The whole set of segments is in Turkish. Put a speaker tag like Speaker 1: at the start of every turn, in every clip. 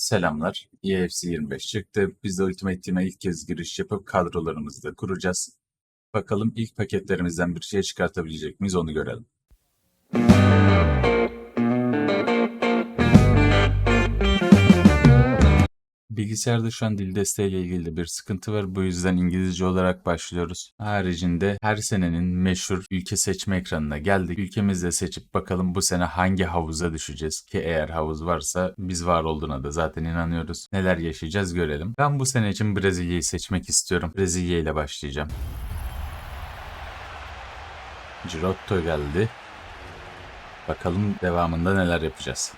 Speaker 1: Selamlar. EFC 25 çıktı. Biz de Ultimate Team'e ilk kez giriş yapıp kadrolarımızı da kuracağız. Bakalım ilk paketlerimizden bir şey çıkartabilecek miyiz onu görelim. Bilgisayarda şu an dil desteğiyle ilgili de bir sıkıntı var. Bu yüzden İngilizce olarak başlıyoruz. Haricinde her senenin meşhur ülke seçme ekranına geldik. Ülkemizde seçip bakalım bu sene hangi havuza düşeceğiz. Ki eğer havuz varsa biz var olduğuna da zaten inanıyoruz. Neler yaşayacağız görelim. Ben bu sene için Brezilya'yı seçmek istiyorum. Brezilya ile başlayacağım. Girotto geldi. Bakalım devamında neler yapacağız.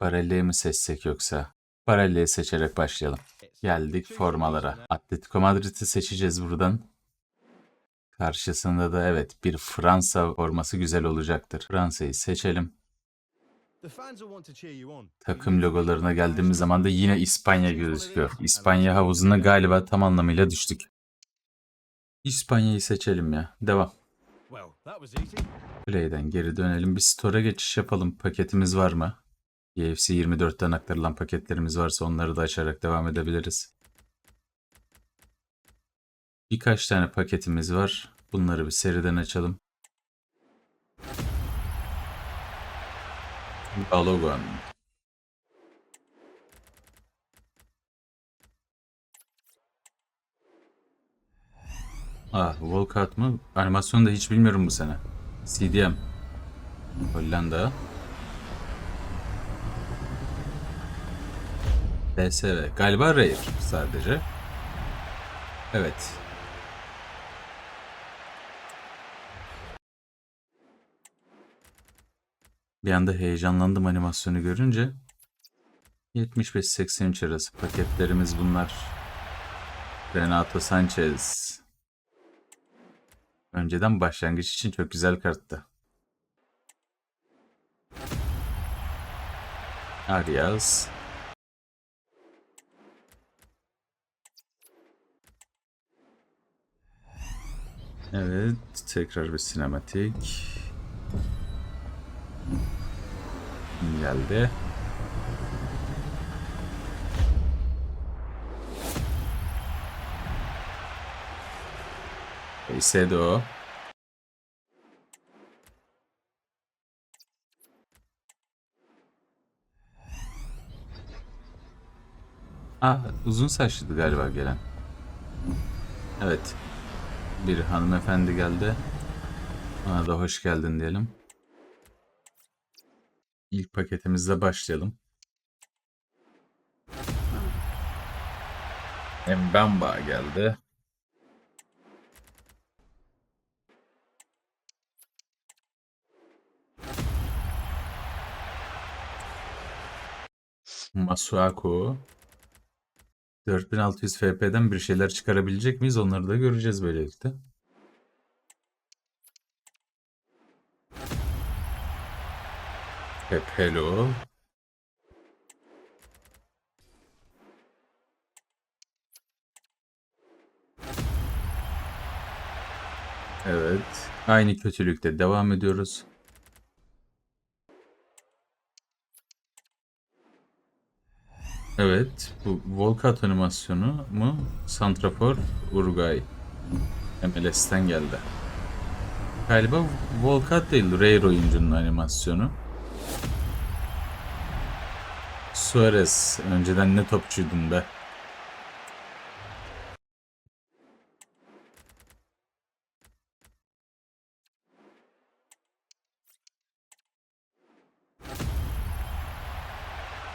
Speaker 1: Barelli'yi mi seçsek yoksa? Barelli'yi seçerek başlayalım. Geldik formalara. Atletico Madrid'i seçeceğiz buradan. Karşısında da evet bir Fransa forması güzel olacaktır. Fransa'yı seçelim. Takım logolarına geldiğimiz zaman da yine İspanya gözüküyor. İspanya havuzuna galiba tam anlamıyla düştük. İspanya'yı seçelim ya. Devam. Play'den geri dönelim. Bir store'a geçiş yapalım. Paketimiz var mı? UFC 24'ten aktarılan paketlerimiz varsa onları da açarak devam edebiliriz. Birkaç tane paketimiz var. Bunları bir seriden açalım. Balogun. Ah, Volkat mı? Animasyonu da hiç bilmiyorum bu sene. CDM. Hollanda. DSV. Galiba Rare sadece. Evet. Bir anda heyecanlandım animasyonu görünce. 75-83 arası paketlerimiz bunlar. Renato Sanchez. Önceden başlangıç için çok güzel karttı. Arias. Evet, tekrar bir sinematik. Geldi. Caicedo. Ah, uzun saçlıydı galiba gelen. Evet. Bir hanımefendi geldi. Ona da hoş geldin diyelim. İlk paketimizle başlayalım. Mbamba geldi. Masuaku. 4600 FP'den bir şeyler çıkarabilecek miyiz? Onları da göreceğiz böylelikle. Hep hello. Evet. Aynı kötülükte devam ediyoruz. Evet. Bu Volkat animasyonu mu? Santrafor Uruguay. MLS'ten geldi. Galiba Volkat değil, Rare oyuncunun animasyonu. Suarez. Önceden ne topçuydun be.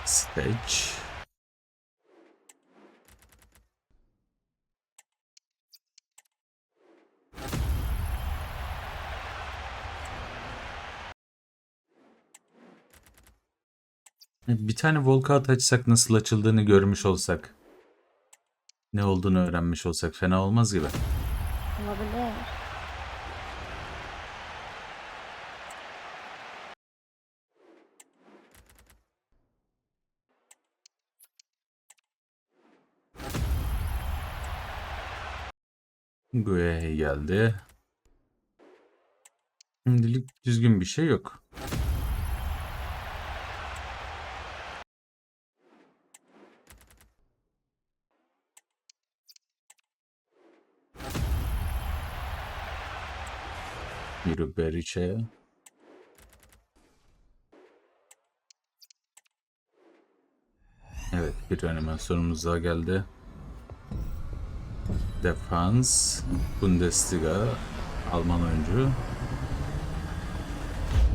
Speaker 1: Stage. Bir tane Volkat açsak nasıl açıldığını görmüş olsak. Ne olduğunu öğrenmiş olsak fena olmaz gibi.
Speaker 2: Olabilir.
Speaker 1: Gueye geldi. Şimdilik düzgün bir şey yok. Yürü Beriç'e. Evet bir animasyonumuz daha geldi. Defans, Bundesliga, Alman oyuncu.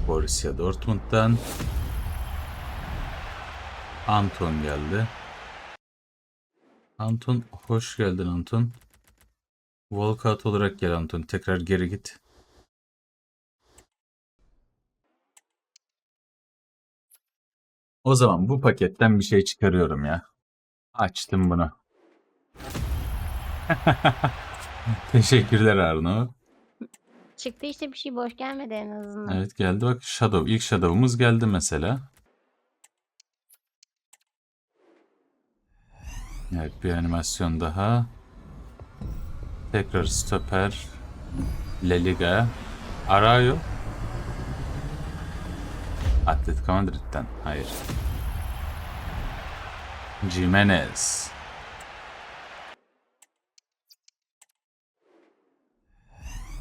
Speaker 1: Borussia Dortmund'dan. Anton geldi. Anton, hoş geldin Anton. Walkout olarak gel Anton. Tekrar geri git. O zaman bu paketten bir şey çıkarıyorum ya. Açtım bunu. Teşekkürler Arno.
Speaker 2: Çıktı işte bir şey boş gelmedi en azından.
Speaker 1: Evet geldi bak Shadow. İlk Shadow'umuz geldi mesela. Evet bir animasyon daha. Tekrar stoper. La Liga. Arayo. Atletico Madrid'den. Hayır. Jimenez.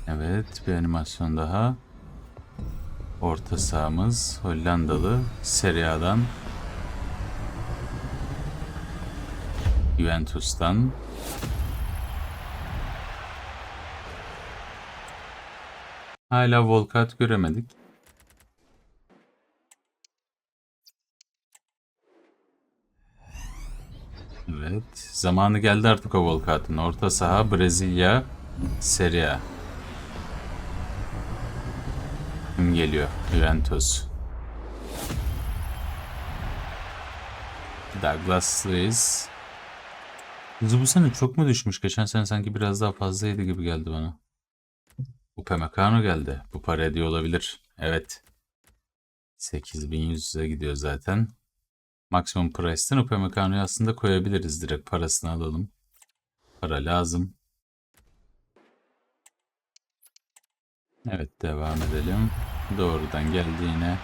Speaker 1: Evet, bir animasyon daha. Orta sahamız Hollandalı Serie A'dan Juventus'tan Hala Volkat göremedik. Evet, zamanı geldi artık o Volkat'ın. Orta saha Brezilya Serie A. Kim geliyor? Juventus. Douglas Luiz. Hızı bu sene çok mu düşmüş? Geçen sene sanki biraz daha fazlaydı gibi geldi bana. Upamecano geldi. Bu para ediyor olabilir. Evet. 8100'e gidiyor zaten. Maximum Price'ten Upamecano'yu aslında koyabiliriz. Direkt parasını alalım. Para lazım. Evet devam edelim. Doğrudan geldi yine.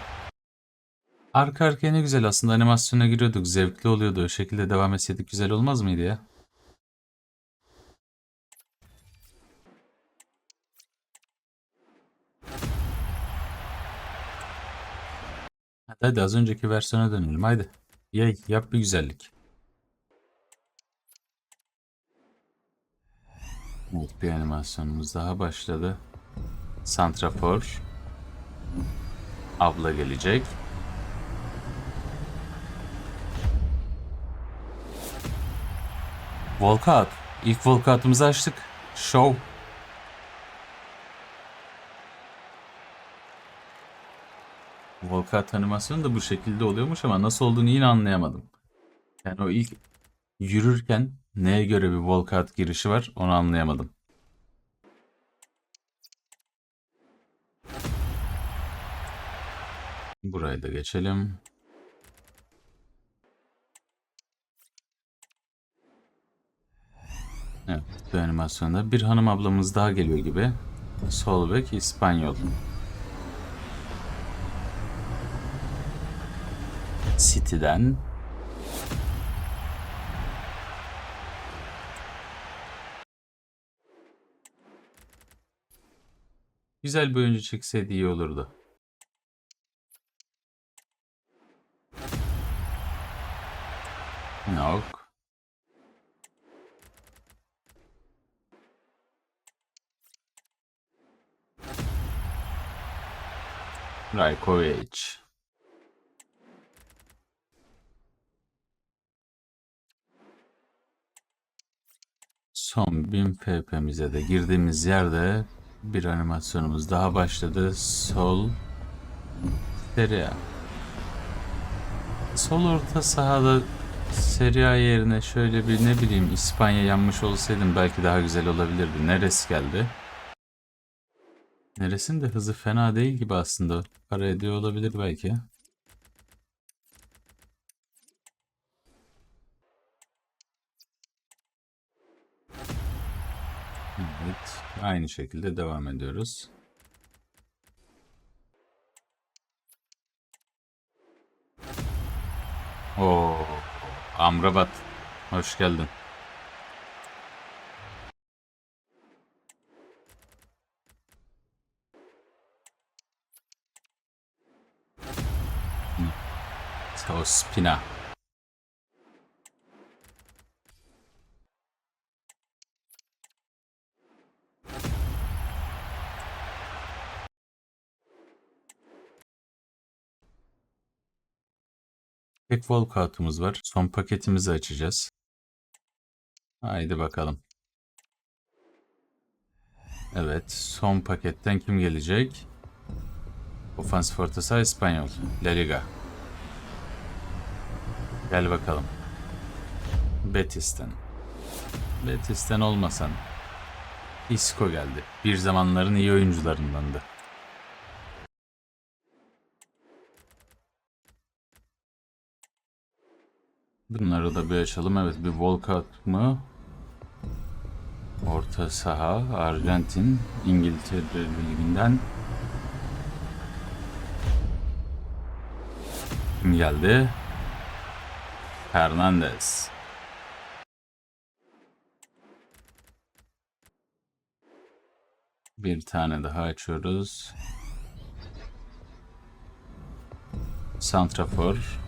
Speaker 1: Arka arkaya ne güzel aslında animasyona giriyorduk. Zevkli oluyordu. O şekilde devam etseydik güzel olmaz mıydı ya? Hadi, az önceki versiyona dönelim. Haydi. Yay, yap bir güzellik. Evet, bir animasyonumuz daha başladı. Santrafor. Abla gelecek. Walkout. İlk walkout'umuzu açtık. Show. Walkout animasyonu da bu şekilde oluyormuş ama nasıl olduğunu yine anlayamadım. Yani o ilk yürürken neye göre bir walkout girişi var onu anlayamadım. Burayı da geçelim. Evet, bu animasyonda bir hanım ablamız daha geliyor gibi. Sol bek İspanyol. City'den Güzel bir oyuncu çekseydi iyi olurdu. Yok. Rajkovic. Son 1000 pp'mize de girdiğimiz yerde bir animasyonumuz daha başladı. Sol Serie A. Sol orta sahada Serie A yerine şöyle bir ne bileyim İspanya yanmış olsaydım belki daha güzel olabilirdi. Neresi geldi? Neresinin de hızı fena değil gibi aslında. Para ediyor olabilir belki. Evet. Aynı şekilde devam ediyoruz. Oo, Amrabat. Hoş geldin. Hı. Spina. Tek walkout'umuz var. Son paketimizi açacağız. Haydi bakalım. Evet, son paketten kim gelecek? Ofans Fortesa İspanyol. La Liga. Gel bakalım. Betis'ten. Betis'ten olmasan. Isco geldi. Bir zamanların iyi oyuncularındandı. Bunları da bir açalım. Evet bir walkout mu? Orta saha, Arjantin, İngiltere Ligi'nden kim geldi? Hernandez. Bir tane daha açıyoruz. Santrafor,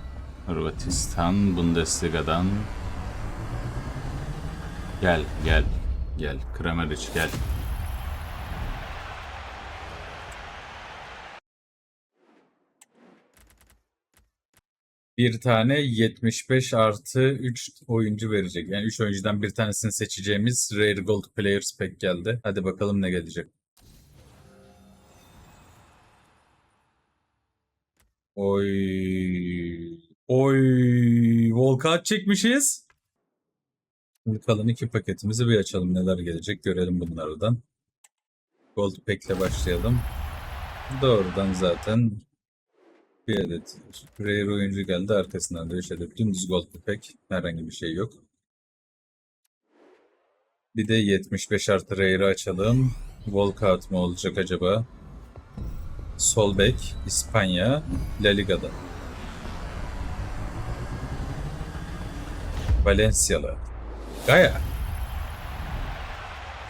Speaker 1: Hırvatistan, Bundesliga'dan. Gel, gel, gel. Kramaric gel. Bir tane 75 artı 3 oyuncu verecek. Yani 3 oyuncudan bir tanesini seçeceğimiz Rare Gold Players Pack geldi. Hadi bakalım ne gelecek. Oy. Oy. Volkat çekmişiz. Şimdi iki paketimizi bir açalım. Neler gelecek görelim bunlardan. Gold Pack ile başlayalım. Doğrudan zaten bir adet rare oyuncu geldi. Arkasından da 3 adet dümdüz Gold Pack. Herhangi bir şey yok. Bir de 75 artı rare'ı açalım. Walkout mu olacak acaba? Sol bek, İspanya, La Liga'da. Valencialı. Gaya.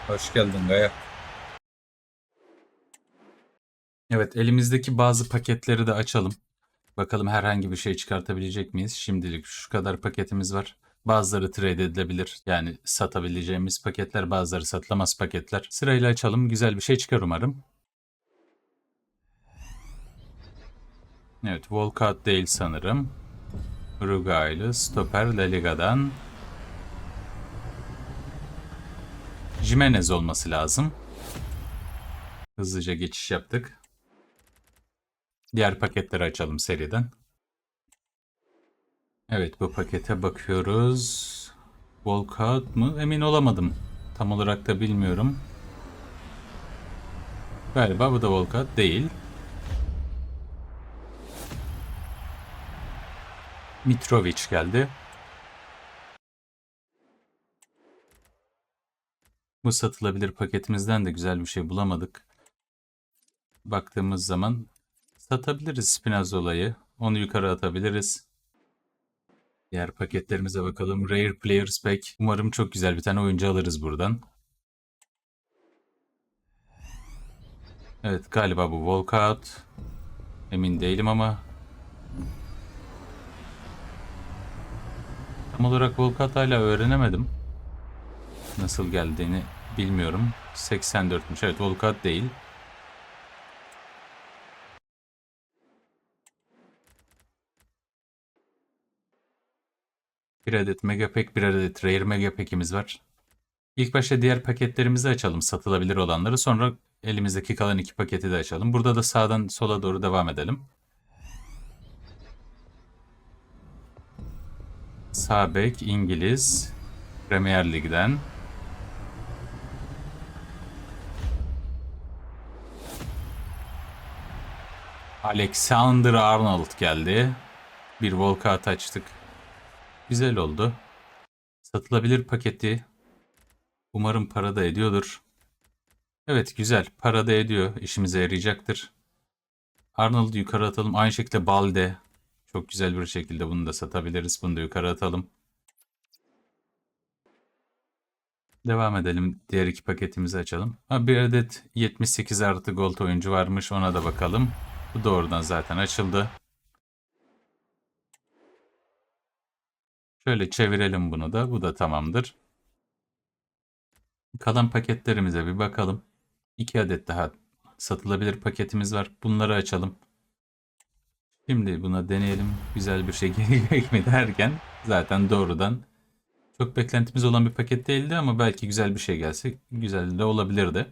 Speaker 1: Hoş geldin Gaya. Evet, elimizdeki bazı paketleri de açalım. Bakalım herhangi bir şey çıkartabilecek miyiz? Şimdilik şu kadar paketimiz var. Bazıları trade edilebilir. Yani satabileceğimiz paketler, bazıları satılamaz paketler. Sırayla açalım. Güzel bir şey çıkar umarım. Evet, Walkout değil sanırım. Uruguaylı stoper La Liga'dan. Jimenez olması lazım. Hızlıca geçiş yaptık. Diğer paketleri açalım seriden. Evet bu pakete bakıyoruz. Walkout mu? Emin olamadım. Tam olarak da bilmiyorum. Galiba bu da Walkout değil. Mitrovic geldi. Bu satılabilir paketimizden de güzel bir şey bulamadık. Baktığımız zaman satabiliriz Spinazzola'yı. Onu yukarı atabiliriz. Diğer paketlerimize bakalım. Rare Players Pack. Umarım çok güzel bir tane oyuncu alırız buradan. Evet galiba bu Walkout. Emin değilim ama. Tam olarak Walkout hala öğrenemedim. Nasıl geldiğini bilmiyorum. 84'müş. Evet Walkout değil. Bir adet Megapack, bir adet Rare Megapack'imiz var. İlk başta diğer paketlerimizi açalım, satılabilir olanları. Sonra elimizdeki kalan iki paketi de açalım. Burada da sağdan sola doğru devam edelim. Sağ bek İngiliz Premier Lig'den. Alexander Arnold geldi. Bir walkout açtık. Güzel oldu. Satılabilir paketi. Umarım para da ediyordur. Evet güzel. Para da ediyor. İşimize yarayacaktır. Arnold'u yukarı atalım. Aynı şekilde Balde. Çok güzel bir şekilde bunu da satabiliriz. Bunu da yukarı atalım. Devam edelim. Diğer iki paketimizi açalım. Ha, bir adet 78 artı gold oyuncu varmış. Ona da bakalım. Bu doğrudan zaten açıldı. Şöyle çevirelim bunu da. Bu da tamamdır. Kalan paketlerimize bir bakalım. 2 adet daha satılabilir paketimiz var. Bunları açalım. Şimdi buna deneyelim. Güzel bir şey gelecek mi derken zaten doğrudan çok beklentimiz olan bir paket değildi ama belki güzel bir şey gelse güzel de olabilirdi.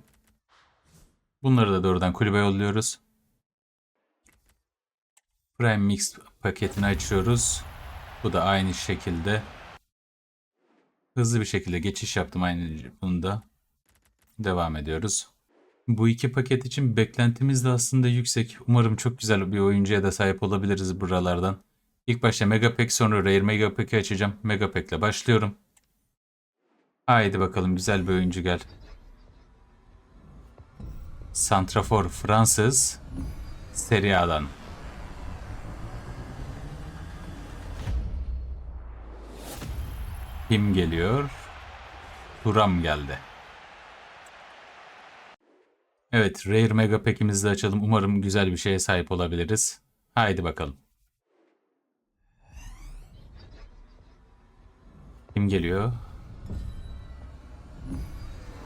Speaker 1: Bunları da doğrudan kulübe yolluyoruz. Prime Mix paketini açıyoruz. Bu da aynı şekilde hızlı bir şekilde geçiş yaptım aynı bunda. Devam ediyoruz. Bu iki paket için beklentimiz de aslında yüksek. Umarım çok güzel bir oyuncuya da sahip olabiliriz buralardan. İlk başta Megapack sonra Rare Megapack'i açacağım. Megapack'le başlıyorum. Haydi bakalım güzel bir oyuncu gel. Santrafor Fransız Serie A'dan. Kim geliyor? Turam geldi. Evet, Rare Mega Pack'imizi de açalım. Umarım güzel bir şeye sahip olabiliriz. Haydi bakalım. Kim geliyor?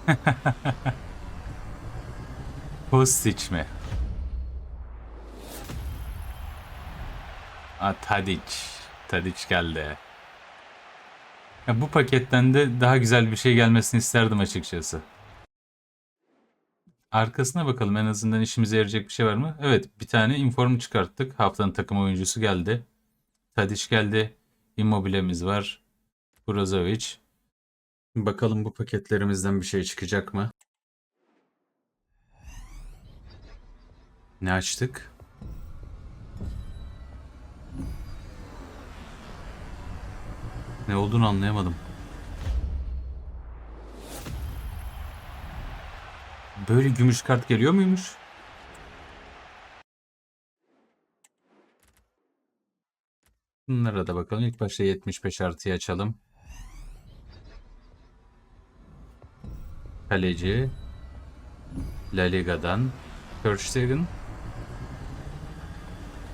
Speaker 1: Kostic mi? Aa, Tadic. Tadic geldi. Ya bu paketten de daha güzel bir şey gelmesini isterdim açıkçası. Arkasına bakalım en azından işimize yarayacak bir şey var mı? Evet bir tane inform çıkarttık. Haftanın takım oyuncusu geldi. Tadic geldi. Immobile'miz var. Brozovic. Bakalım bu paketlerimizden bir şey çıkacak mı? Ne açtık? Ne olduğunu anlayamadım. Böyle gümüş kart geliyor muymuş? Bunlara da bakalım. İlk başta 75 artıyı açalım. Kaleci. La Liga'dan. Ter Stegen.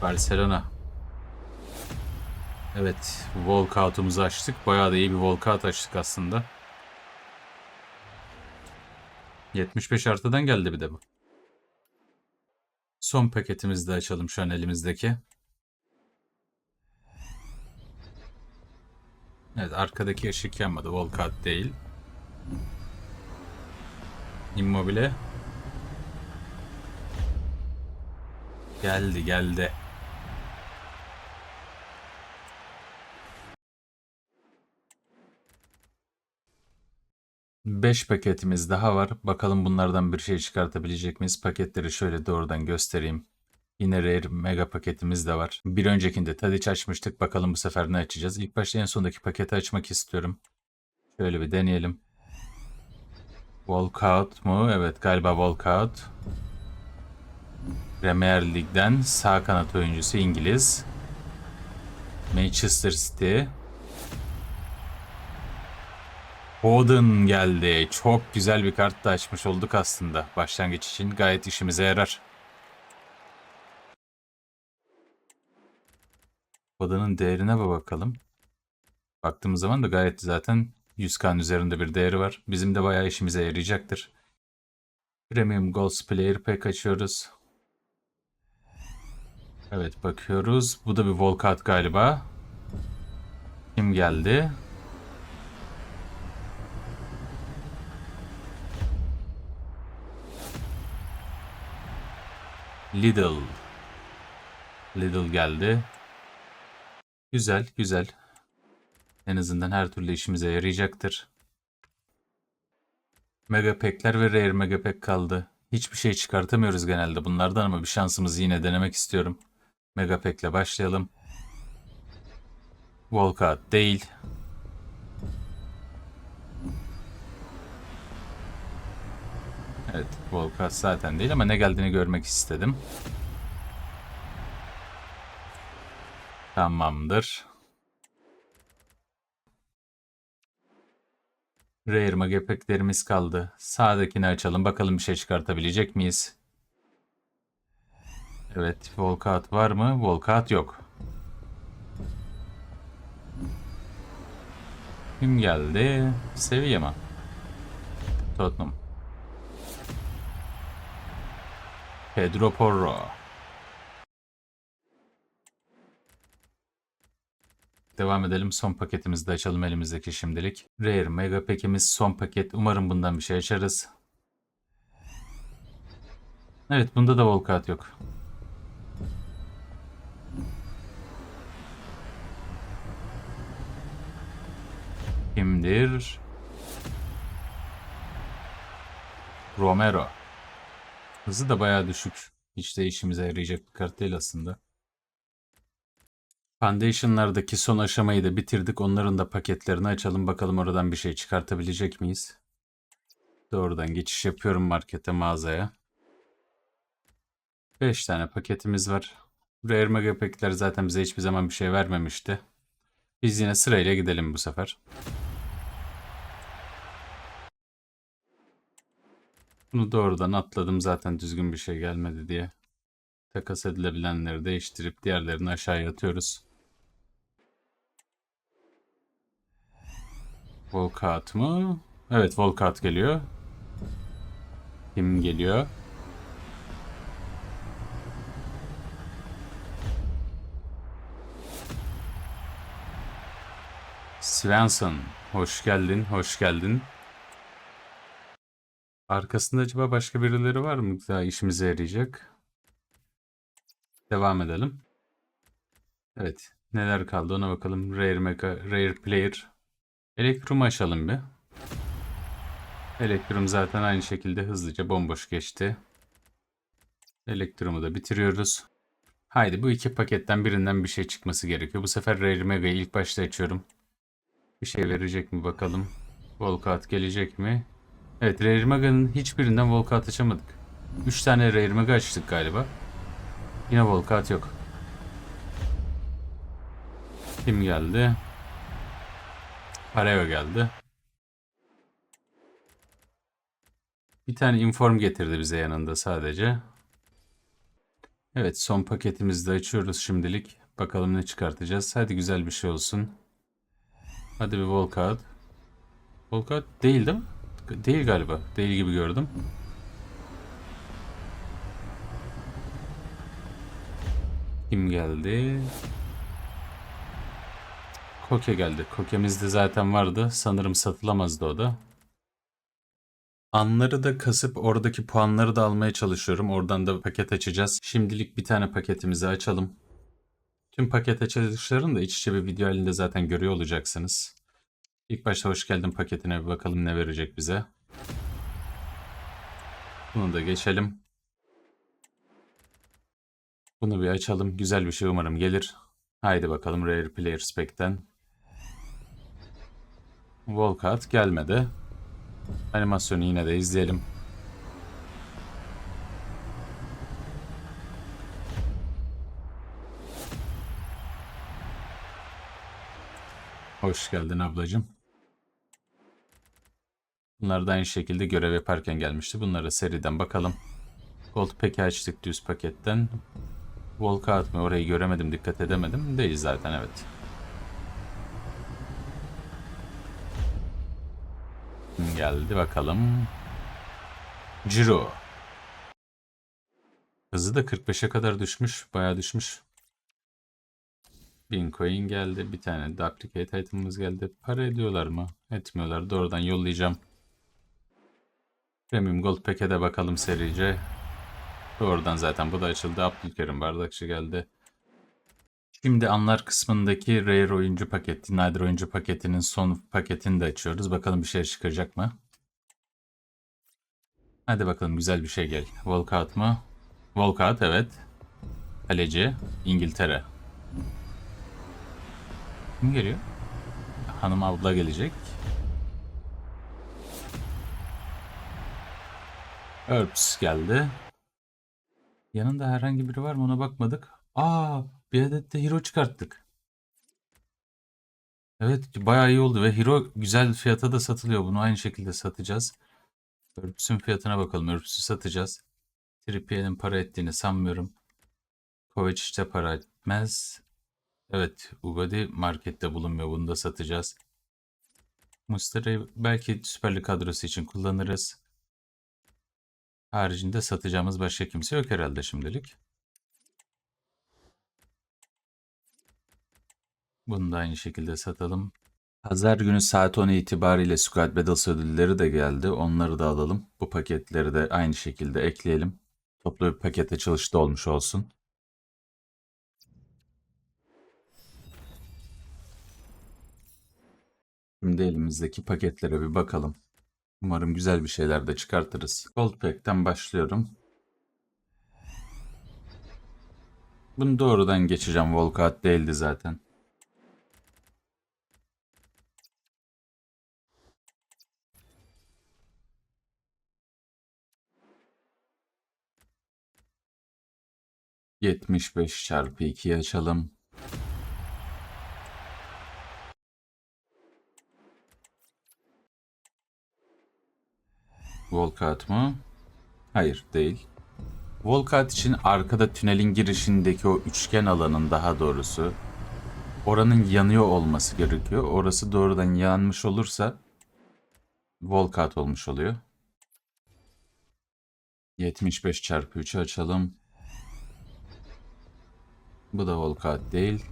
Speaker 1: Barcelona. Evet. Walkout'umuzu açtık. Bayağı da iyi bir walkout açtık aslında. 75 artıdan geldi bir de bu. Son paketimizi de açalım şu an elimizdeki. Evet arkadaki ışık yanmadı. Walkout değil. Immobile. Geldi geldi. Beş paketimiz daha var. Bakalım bunlardan bir şey çıkartabilecek miyiz? Paketleri şöyle doğrudan göstereyim. Yine Rare Mega paketimiz de var. Bir öncekinde Tadic açmıştık. Bakalım bu sefer ne açacağız? İlk başta en sondaki paketi açmak istiyorum. Şöyle bir deneyelim. Walkout mu? Evet galiba Walkout. Premier Lig'den sağ kanat oyuncusu İngiliz. Manchester City. Foden geldi. Çok güzel bir kart da açmış olduk aslında. Başlangıç için gayet işimize yarar. Foden'ın değerine bir bakalım. Baktığımız zaman da gayet zaten 100k üzerinde bir değeri var. Bizim de bayağı işimize yarayacaktır. Premium Goals Player Pack açıyoruz. Evet bakıyoruz. Bu da bir Volkat galiba. Kim geldi? Lidl. Lidl geldi. Güzel, güzel. En azından her türlü işimize yarayacaktır. Megapack'ler ve Rare Megapack kaldı. Hiçbir şey çıkartamıyoruz genelde bunlardan ama bir şansımızı yine denemek istiyorum. Megapack'le başlayalım. Walkout değil. Evet, Walkout zaten değil ama ne geldiğini görmek istedim. Tamamdır. Rare Megapack'lerimiz kaldı. Sağdakini açalım. Bakalım bir şey çıkartabilecek miyiz? Evet. Walkout var mı? Walkout yok. Kim geldi? Seviye mi? Tottenham. Pedro Porro. Devam edelim. Son paketimizi de açalım elimizdeki şimdilik. Rare Mega Pack'imiz son paket. Umarım bundan bir şey açarız. Evet bunda da Volkat yok. Kimdir? Romero. Hızı da bayağı düşük. Hiç de işimize yarayacak bir kart değil aslında. Foundation'lardaki son aşamayı da bitirdik. Onların da paketlerini açalım. Bakalım oradan bir şey çıkartabilecek miyiz? Doğrudan geçiş yapıyorum markete, mağazaya. 5 tane paketimiz var. Rare Mega Pack'ler zaten bize hiçbir zaman bir şey vermemişti. Biz yine sırayla gidelim bu sefer. Bunu doğrudan atladım zaten düzgün bir şey gelmedi diye. Takas edilebilenleri değiştirip diğerlerini aşağıya atıyoruz. Volkat mı? Evet Volkat geliyor. Kim geliyor? Svensson. Hoş geldin, hoş geldin. Arkasında acaba başka birileri var mı daha işimize yarayacak? Devam edelim. Evet. Neler kaldı ona bakalım. Rare Mega, Rare Player. Elektrum'u açalım bir. Elektrum zaten aynı şekilde hızlıca bomboş geçti. Elektrum'u da bitiriyoruz. Haydi bu iki paketten birinden bir şey çıkması gerekiyor. Bu sefer Rare Mega'yı ilk başta açıyorum. Bir şey verecek mi bakalım. Volkat gelecek mi? Evet Rare Mega'nın hiçbirinden Volkat açamadık. 3 tane Rare Mega açtık galiba. Yine Volkat yok. Kim geldi? Pareo geldi. Bir tane inform getirdi bize yanında sadece. Evet son paketimizi de açıyoruz şimdilik. Bakalım ne çıkartacağız. Hadi güzel bir şey olsun. Hadi bir Volkat. Volkat değil değil mi? Değil galiba. Değil gibi gördüm. Kim geldi? Koke geldi. Koke'miz de zaten vardı. Sanırım satılamazdı o da. Anları da kasıp oradaki puanları da almaya çalışıyorum. Oradan da paket açacağız. Şimdilik bir tane paketimizi açalım. Tüm paket açılışlarını da iç içe bir video halinde zaten görüyor olacaksınız. İlk başta hoş geldin paketine bir bakalım ne verecek bize. Bunu da geçelim. Bunu bir açalım. Güzel bir şey umarım gelir. Haydi bakalım Rare Player Spec'ten. Volkat gelmedi. Animasyonu yine de izleyelim. Hoş geldin ablacığım. Bunlar da aynı şekilde görev yaparken gelmişti. Bunlara seriden bakalım. Gold Pack'i açtık düz paketten. Volka atma orayı göremedim dikkat edemedim. Değil zaten evet. Geldi bakalım. Ciro. Hızı da 45'e kadar düşmüş. Bayağı düşmüş. 1000 coin geldi. Bir tane duplicate item'ımız geldi. Para ediyorlar mı? Etmiyorlar. Doğrudan yollayacağım. Premium Gold Pack'e de bakalım serice. Doğrudan zaten bu da açıldı. Abdülkerim Bardakçı geldi. Şimdi anlar kısmındaki Rare oyuncu paketi, Nadir oyuncu paketinin son paketini de açıyoruz. Bakalım bir şey çıkacak mı? Hadi bakalım güzel bir şey gel. Volkout mı? Volkout evet. Kaleci İngiltere. Kim geliyor? Hanım abla gelecek. Herbs geldi. Yanında herhangi biri var mı ona bakmadık. Aa, bir adet de hero çıkarttık. Evet, bayağı iyi oldu ve hero güzel fiyata da satılıyor. Bunu aynı şekilde satacağız. Herbs'ün fiyatına bakalım. Herbs'ü satacağız. Trippier'in para ettiğini sanmıyorum. Kovacic de para etmez. Evet, Ugadi markette bulunmuyor. Bunu da satacağız. Mustera'yı belki Süper kadrosu için kullanırız. Haricinde satacağımız başka kimse yok herhalde şimdilik. Bunu da aynı şekilde satalım. Pazar günü saat 10 itibariyle Squad Battles ödülleri de geldi. Onları da alalım. Bu paketleri de aynı şekilde ekleyelim. Toplu bir paket açılışı da olmuş olsun. Şimdi elimizdeki paketlere bir bakalım. Umarım güzel bir şeyler de çıkartırız. Gold Pack'ten başlıyorum. Bunu doğrudan geçeceğim. Volkat değildi zaten. Yetmiş beş çarpı 2'yi açalım. Volkat mı? Hayır değil. Volkat için arkada tünelin girişindeki o üçgen alanın daha doğrusu oranın yanıyor olması gerekiyor. Orası doğrudan yanmış olursa Volkat olmuş oluyor. 75 çarpı 3'ü açalım. Bu da Volkat değil.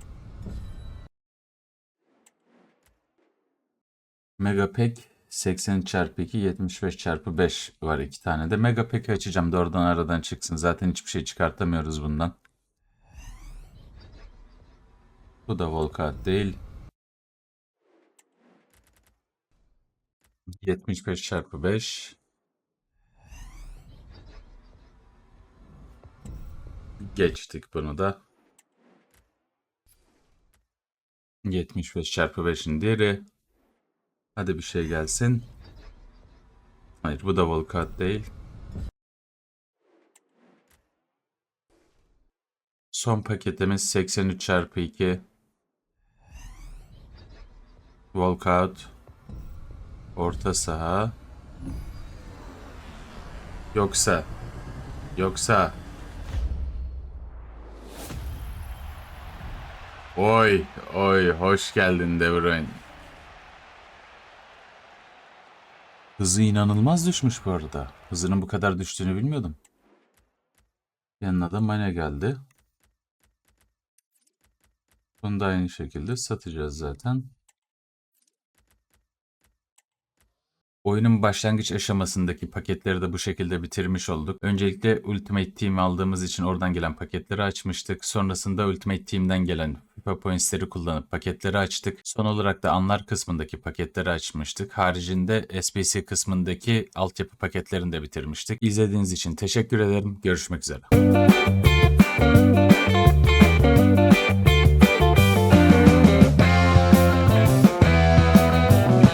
Speaker 1: Megapack 80 çarpı 2 75 çarpı 5 var iki tane de. Megapack'i açacağım da oradan aradan çıksın. Zaten hiçbir şey çıkartamıyoruz bundan. Bu da Volkat değil. 75 çarpı 5. Geçtik bunu da. 75 çarpı 5'in diğeri. Hadi bir şey gelsin. Hayır bu da Volkat değil. Son paketimiz 83 çarpı 2. Walkout. Orta saha. Yoksa. Yoksa. Oy oy hoş geldin De Bruyne. Hızı inanılmaz düşmüş bu arada. Hızının bu kadar düştüğünü bilmiyordum. Yanına da Mane geldi. Bunu da aynı şekilde satacağız zaten. Oyunun başlangıç aşamasındaki paketleri de bu şekilde bitirmiş olduk. Öncelikle Ultimate Team aldığımız için oradan gelen paketleri açmıştık. Sonrasında Ultimate Team'den gelen FIFA Points'leri kullanıp paketleri açtık. Son olarak da anlar kısmındaki paketleri açmıştık. Haricinde SBC kısmındaki altyapı paketlerini de bitirmiştik. İzlediğiniz için teşekkür ederim. Görüşmek üzere.